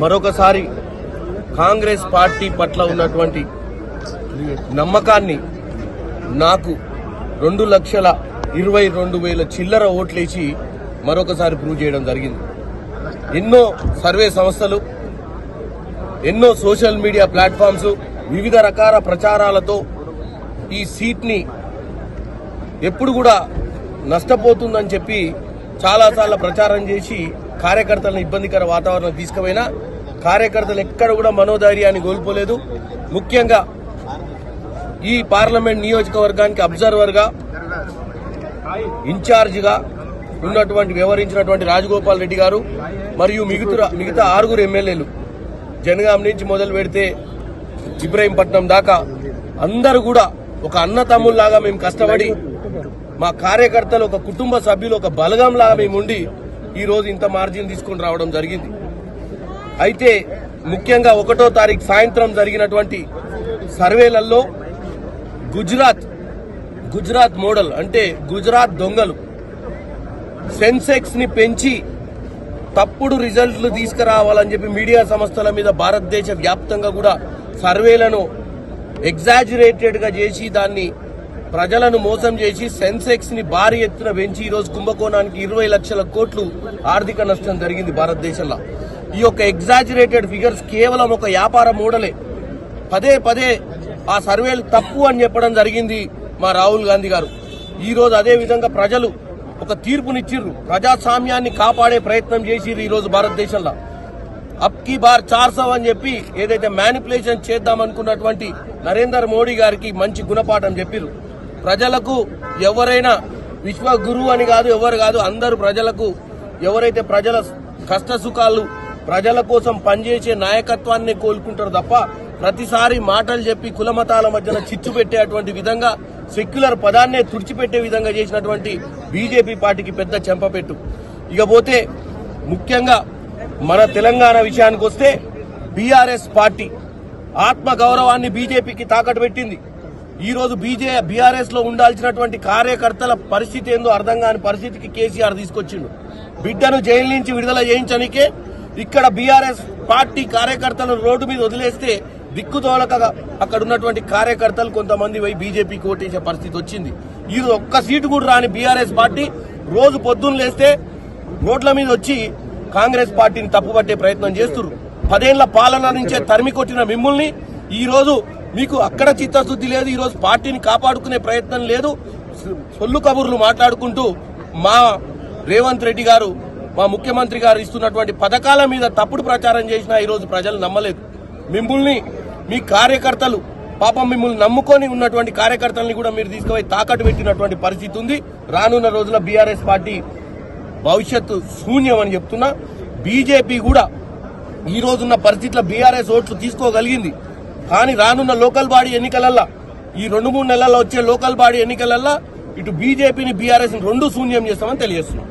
మరొకసారి కాంగ్రెస్ పార్టీ పట్ల ఉన్నటువంటి నమ్మకాన్ని నాకు రెండు లక్షల ఇరవై రెండు వేల చిల్లర ఓట్లేసి మరొకసారి ప్రూవ్ చేయడం జరిగింది. ఎన్నో సర్వే సంస్థలు ఎన్నో సోషల్ మీడియా ప్లాట్ఫామ్స్ వివిధ రకాల ప్రచారాలతో ఈ సీట్ని ఎప్పుడు కూడా నష్టపోతుందని చెప్పి చాలా ప్రచారం చేసి కార్యకర్తలను ఇబ్బందికర వాతావరణం తీసుకుపోయినా కార్యకర్తలు ఎక్కడ కూడా మనోధైర్యాన్ని కోల్పోలేదు. ముఖ్యంగా ఈ పార్లమెంట్ నియోజకవర్గానికి అబ్జర్వర్గా ఇన్ఛార్జిగా ఉన్నటువంటి వ్యవహరించినటువంటి రాజగోపాల్ రెడ్డి గారు మరియు మిగతా మిగతా ఆరుగురు ఎమ్మెల్యేలు. జనగాం నుంచి మొదలు పెడితే ఇబ్రహీంపట్నం దాకా అందరూ కూడా ఒక అన్న తమ్ముళ్ళాగా మేము కష్టపడి మా కార్యకర్తలు ఒక కుటుంబ సభ్యులు ఒక బలగంలాగా మేము ఉండి ఈరోజు ఇంత మార్జిన్ తీసుకొని రావడం జరిగింది. అయితే ముఖ్యంగా ఒకటో తారీఖు సాయంత్రం జరిగినటువంటి సర్వేలలో గుజరాత్ గుజరాత్ మోడల్ అంటే గుజరాత్ దొంగలు సెన్సెక్స్ని పెంచి తప్పుడు రిజల్ట్లు తీసుకురావాలని చెప్పి మీడియా సంస్థల మీద భారతదేశ వ్యాప్తంగా కూడా సర్వేలను ఎగ్జాజురేటెడ్గా చేసి దాన్ని ప్రజలను మోసం చేసి సెన్సెక్స్ని భారీ ఎత్తున పెంచి ఈ రోజు కుంభకోణానికి ఇరవై లక్షల కోట్లు ఆర్థిక నష్టం జరిగింది భారతదేశంలో. ఈ యొక్క ఎగ్జాజురేటెడ్ ఫిగర్స్ కేవలం ఒక వ్యాపార మూడలే. పదే పదే ఆ సర్వేలు తప్పు అని చెప్పడం జరిగింది మా రాహుల్ గాంధీ గారు. ఈరోజు అదేవిధంగా అదే విధంగా ప్రజలు ఒక తీర్పునిచ్చిర్రు. ప్రజాస్వామ్యాన్ని కాపాడే ప్రయత్నం చేసిర్రు ఈరోజు భారతదేశంలో. అప్కీ బార్ చార్సవ్ అని చెప్పి ఏదైతే మ్యానిపులేషన్ చేద్దాం అనుకున్నటువంటి నరేంద్ర మోడీ గారికి మంచి గుణపాఠం చెప్పిర్రు. ప్రజలకు ఎవరైనా విశ్వ గురువు అని కాదు ఎవరు కాదు అందరు ప్రజలకు ఎవరైతే ప్రజల కష్ట సుఖాలు ప్రజల కోసం పనిచేసే నాయకత్వాన్ని కోలుకుంటారు తప్ప ప్రతిసారి మాటలు చెప్పి కులమతాల మధ్యన చిచ్చు పెట్టేటువంటి విధంగా సెక్యులర్ పదాన్నే తుడిచిపెట్టే విధంగా చేసినటువంటి బీజేపీ పార్టీకి పెద్ద చెంపపెట్టు. ఇకపోతే ముఖ్యంగా మన తెలంగాణ విషయానికి వస్తే బీఆర్ఎస్ పార్టీ ఆత్మ గౌరవాన్ని బీజేపీకి తాకట్టు పెట్టింది. ఈరోజు బీజే బీఆర్ఎస్లో ఉండాల్సినటువంటి కార్యకర్తల పరిస్థితి ఏందో అర్థం కాని పరిస్థితికి కేసీఆర్ తీసుకొచ్చిండు. బిడ్డను జైలు నుంచి విడుదల చేయించనికే ఇక్కడ బీఆర్ఎస్ పార్టీ కార్యకర్తలను రోడ్డు మీద వదిలేస్తే దిక్కుతోలక అక్కడ ఉన్నటువంటి కార్యకర్తలు కొంతమంది పోయి బీజేపీకి ఓటేసే పరిస్థితి వచ్చింది. ఈ ఒక్క సీటు కూడా రాని బీఆర్ఎస్ పార్టీ రోజు పొద్దున్న లేస్తే రోడ్ల మీద వచ్చి కాంగ్రెస్ పార్టీని తప్పుపట్టే ప్రయత్నం చేస్తున్నారు పదేళ్ళ పాలన నుంచే తరిమి కొట్టిన మిమ్మల్ని ఈ రోజు మీకు అక్కడ చిత్తశుద్ధి లేదు ఈరోజు పార్టీని కాపాడుకునే ప్రయత్నం లేదు. సొల్లు కబుర్లు మాట్లాడుకుంటూ మా రేవంత్ రెడ్డి గారు మా ముఖ్యమంత్రి గారు ఇస్తున్నటువంటి పథకాల మీద తప్పుడు ప్రచారం చేసినా ఈ రోజు ప్రజలు నమ్మలేదు. మిమ్మల్ని మీ కార్యకర్తలు పాపం మిమ్మల్ని నమ్ముకొని ఉన్నటువంటి కార్యకర్తల్ని కూడా మీరు తీసుకుపోయి తాకట్టు పెట్టినటువంటి పరిస్థితి ఉంది. రానున్న రోజుల బీఆర్ఎస్ పార్టీ భవిష్యత్తు శూన్యం అని చెప్తున్నా. బీజేపీ కూడా ఈ రోజున్న పరిస్థితుల్లో బీఆర్ఎస్ ఓట్లు తీసుకోగలిగింది. కానీ రానున్న లోకల్ బాడీ ఎన్నికలల్లా ఈ రెండు మూడు నెలల్లో వచ్చే లోకల్ బాడీ ఎన్నికలల్లా ఇటు బీజేపీని బీఆర్ఎస్ రెండు శూన్యం చేస్తామని తెలియజేస్తున్నాం.